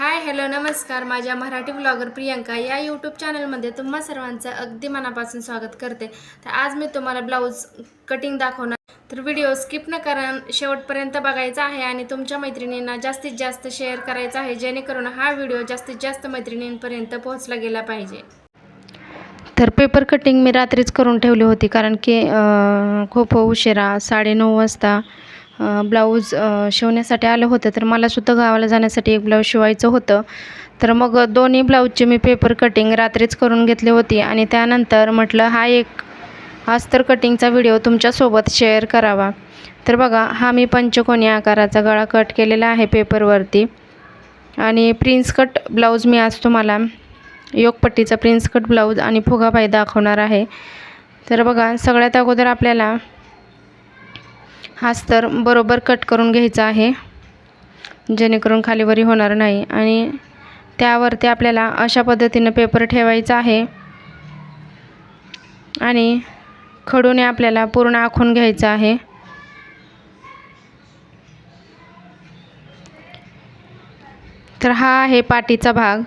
Hi hello नमस्कार. माझ्या Marathi blogger Priyanka या यूट्यूब चॅनलमध्ये तुम्हा सर्वांचं अगदी मनापासून स्वागत करते. तर आज मी तुम्हाला ब्लाऊज कटिंग दाखवणार. तर व्हिडिओ स्किप न करा शेवटपर्यंत बघायचा आहे आणि तुमच्या मैत्रिणींना जास्तीत जास्त शेअर करायचा आहे जेणेकरून हा व्हिडिओ जास्तीत जास्त मैत्रिणींपर्यंत पोहोचला गेला पाहिजे. तर पेपर कटिंग मी रात्रीच करून ठेवली होती कारण की खूप उशिरा साडेनऊ वाजता ब्लाऊज शिवण्यासाठी आलं होतं तर मलासुद्धा गावाला जाण्यासाठी एक ब्लाऊज शिवायचं होतं. तर मग दोन्ही ब्लाऊजचे मी पेपर कटिंग रात्रीच करून घेतली होती आणि त्यानंतर म्हटलं हा एक अस्तर कटिंगचा व्हिडिओ तुमच्यासोबत शेअर करावा. तर बघा हा मी पंचकोनी आकाराचा गळा कट केलेला आहे पेपरवरती आणि प्रिन्स कट ब्लाऊज मी आज तुम्हाला योगपट्टीचा प्रिन्स कट ब्लाऊज आणि फुगाबाई दाखवणार आहे. तर बघा सगळ्यात अगोदर आपल्याला हाच तर बरोबर कट करून घ्यायचा आहे. जेणेकरून खालीवरी होणार नाही आणि त्यावरती आपल्याला अशा पद्धतीनं पेपर ठेवायचा आहे. आणि खडूने आपल्याला पूर्ण आखून घ्यायचं आहे. तर हा आहे पाठीचा भाग.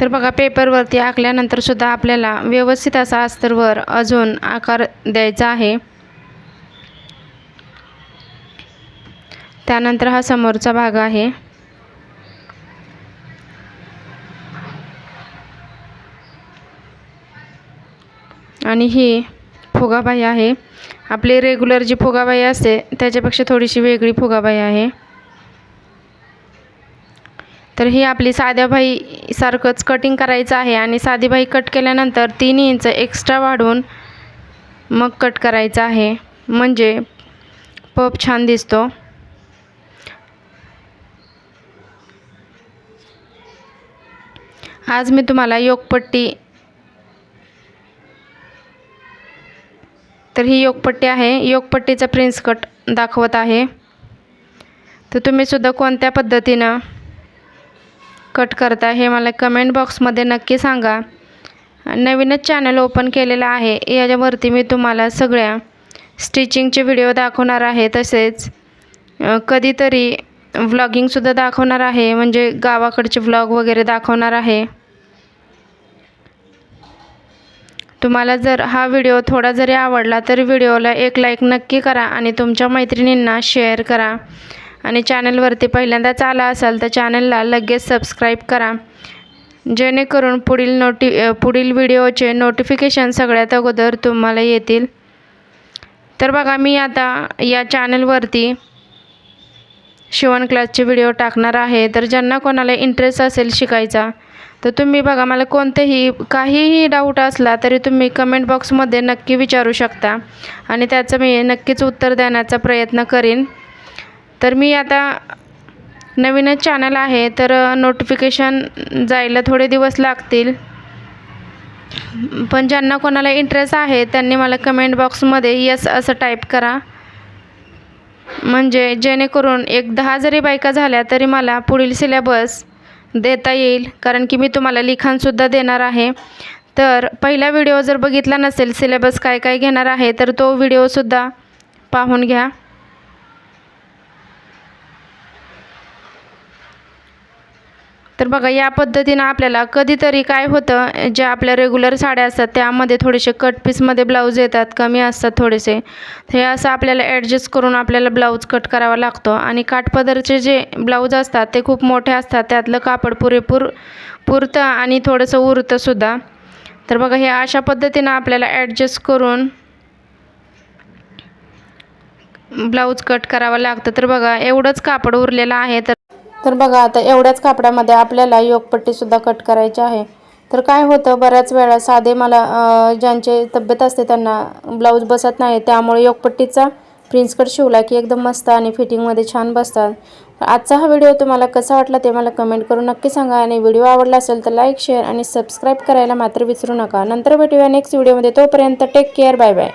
तर बघा पेपरवरती आखल्यानंतर सुद्धा आपल्याला व्यवस्थित असा अस्तरवर अजून आकार द्यायचा आहे. त्यानंतर हा समोरचा भाग आहे. आणि ही फुगाबाई आहे. आपली रेग्युलर जी फुगाबाई असते त्याच्यापेक्षा थोडीशी वेगळी फुगाबाई आहे. तर ही आपली साध्या भाईसारखंच कटिंग करायचं आहे आणि साधी भाई कट केल्यानंतर तीन इंच एक्स्ट्रा वाढवून मग कट करायचं आहे. म्हणजे पप छान दिसतो. आज मी तुम्हाला योगपट्टी तर ही योगपट्टी आहे. योगपट्टीचा प्रिन्स कट दाखवत आहे. तर तुम्हीसुद्धा कोणत्या पद्धतीनं कट करता हे मला कमेंट बॉक्समध्ये नक्की सांगा. नवीनच चॅनल ओपन केलेलं आहे. याच्यावरती मी तुम्हाला सगळ्या स्टिचिंगचे व्हिडिओ दाखवणार आहे. तसेच कधीतरी व्लॉगिंगसुद्धा दाखवणार आहे. म्हणजे गावाकडचे व्लॉग वगैरे दाखवणार आहे. तुम्हाला जर हा व्हिडिओ थोडा जरी आवडला तर व्हिडिओला एक लाईक नक्की करा आणि तुमच्या मैत्रिणींना शेअर करा. आणि चॅनलवरती पहिल्यांदाच आला असाल तर चॅनलला लगेच सबस्क्राईब करा. जेणेकरून पुढील नोटी पुढील व्हिडिओचे नोटिफिकेशन सगळ्यात अगोदर तुम्हाला येतील. तर बघा मी आता या चॅनलवरती शिवण क्लासचे व्हिडिओ टाकणार आहे. तर ज्यांना कोणाला इंटरेस्ट असेल शिकायचा तर तुम्ही बघा मला कोणतेही काहीही डाऊट असला तरी तुम्ही कमेंट बॉक्समध्ये नक्की विचारू शकता. आणि त्याचं मी नक्कीच उत्तर देण्याचा प्रयत्न करीन. तर मी आता नवीनच चॅनल आहे तर नोटिफिकेशन जायला थोडे दिवस लागतील. पण ज्यांना कोणाला इंटरेस्ट आहे त्यांनी मला कमेंट बॉक्समध्ये यस असं टाईप करा. म्हणजे जेणेकरून एक दहा जरी बायका झाल्या तरी मला पुढील सिलेबस देता येईल कारण की मी तुम्हाला लिखाणसुद्धा देणार आहे. तर पहिला व्हिडिओ जर बघितला नसेल सिलेबस काय काय घेणार आहे तर तो व्हिडिओसुद्धा पाहून घ्या. तर बघा या पद्धतीनं आपल्याला कधीतरी काय होतं ज्या आपल्या रेग्युलर साड्या असतात त्यामध्ये थोडेसे कट पीसमध्ये ब्लाऊज येतात कमी असतात थोडेसे. हे असं आपल्याला ॲडजस्ट करून आपल्याला ब्लाऊज कट करावा लागतो. आणि काठपदरचे जे ब्लाऊज असतात ते खूप मोठे असतात. त्यातलं कापड पुरेपूर पुरतं आणि थोडंसं उरतंसुद्धा तर बघा हे अशा पद्धतीनं आपल्याला ॲडजस्ट करून ब्लाऊज कट करावं लागतं. तर बघा एवढंच कापड उरलेलं आहे तर तर बघा आता एवढ्याच कापडामध्ये आपल्याला योगपट्टीसुद्धा कट करायची आहे. तर काय होतं बऱ्याच वेळा साधे मला ज्यांचे तब्येत असते त्यांना ब्लाऊज बसत नाही. त्यामुळे योगपट्टीचा प्रिन्सकट शिवला की एकदम मस्त आणि फिटिंगमध्ये छान बसतात. आजचा हा व्हिडिओ तुम्हाला कसा वाटला ते मला कमेंट करून नक्की सांगा. आणि व्हिडिओ आवडला असेल तर लाईक शेअर आणि सबस्क्राईब करायला मात्र विसरू नका. नंतर भेटूया नेक्स्ट व्हिडिओमध्ये तोपर्यंत टेक केअर बाय बाय